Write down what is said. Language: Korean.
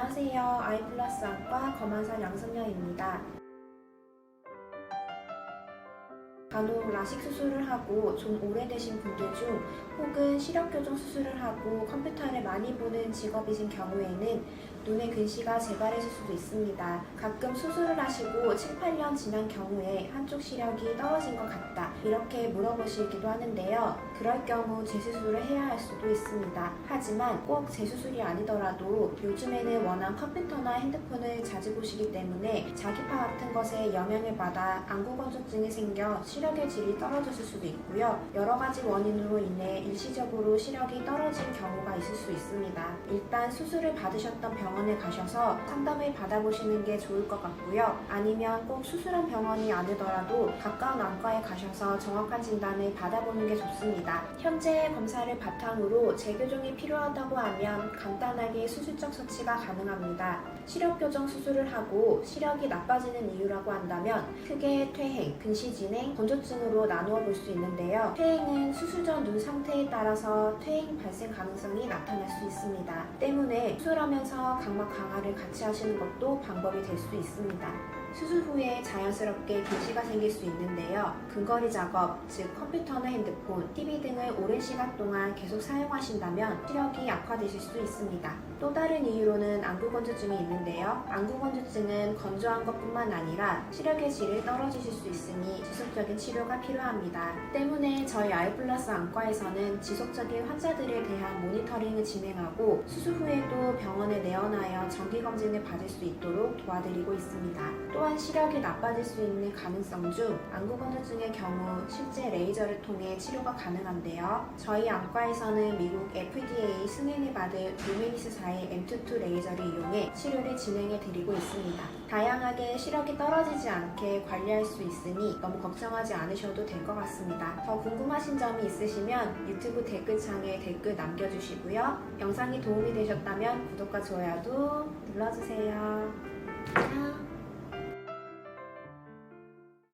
안녕하세요. 아이플러스 안과 검안산 양승녀입니다. 간혹 라식 수술을 하고 좀 오래되신 분들 중 혹은 시력교정 수술을 하고 컴퓨터를 많이 보는 직업이신 경우에는 눈의 근시가 재발했을 수도 있습니다. 가끔 수술을 하시고 7, 8년 지난 경우에 한쪽 시력이 떨어진 것 같다. 이렇게 물어보시기도 하는데요. 그럴 경우 재수술을 해야 할 수도 있습니다. 하지만 꼭 재수술이 아니더라도 요즘에는 워낙 컴퓨터나 핸드폰을 자주 보시기 때문에 자기파 같은 것에 영향을 받아 안구건조증이 생겨 시력의 질이 떨어졌을 수도 있고요. 여러 가지 원인으로 인해 일시적으로 시력이 떨어진 경우가 있을 수 있습니다. 일단 수술을 받으셨던 병원에 가셔서 상담을 받아보시는 게 좋을 것 같고요. 아니면 꼭 수술한 병원이 아니더라도 가까운 안과에 가셔서 정확한 진단을 받아보는 게 좋습니다. 현재 검사를 바탕으로 재교정이 필요하다고 하면 간단하게 수술적 처치가 가능합니다. 시력 교정 수술을 하고 시력이 나빠지는 이유라고 한다면 크게 퇴행, 근시 진행, 건조증으로 나누어 볼 수 있는데요. 퇴행은 수술 전 눈 상태에 따라서 퇴행 발생 가능성이 나타날 수 있습니다. 때문에 수술하면서 각막 강화를 같이 하시는 것도 방법이 될 수 있습니다. 수술 후에 자연스럽게 근시가 생길 수 있는데요. 근거리 작업, 즉 컴퓨터나 핸드폰, TV 등을 오랜 시간 동안 계속 사용하신다면 시력이 악화되실 수 있습니다. 또 다른 이유로는 안구건조증이 있는데요. 안구건조증은 건조한 것뿐만 아니라 시력의 질이 떨어지실 수 있으니 지속적인 치료가 필요합니다. 때문에 저희 아이플러스 안과에서는 지속적인 환자들에 대한 모니터링을 진행하고 수술 후에도 병원에 내원하여 정기검진을 받을 수 있도록 도와드리고 있습니다. 또한 시력이 나빠질 수 있는 가능성 중 안구건조증의 경우 실제 레이저를 통해 치료가 가능한데요. 저희 안과에서는 미국 FDA 승인을 받은 루미니스사의 M22 레이저를 이용해 치료를 진행해 드리고 있습니다. 다양하게 시력이 떨어지지 않게 관리할 수 있으니 너무 걱정하지 않으셔도 될 것 같습니다. 더 궁금하신 점이 있으시면 유튜브 댓글창에 댓글 남겨주시고요. 영상이 도움이 되셨다면 구독과 좋아요도 눌러주세요.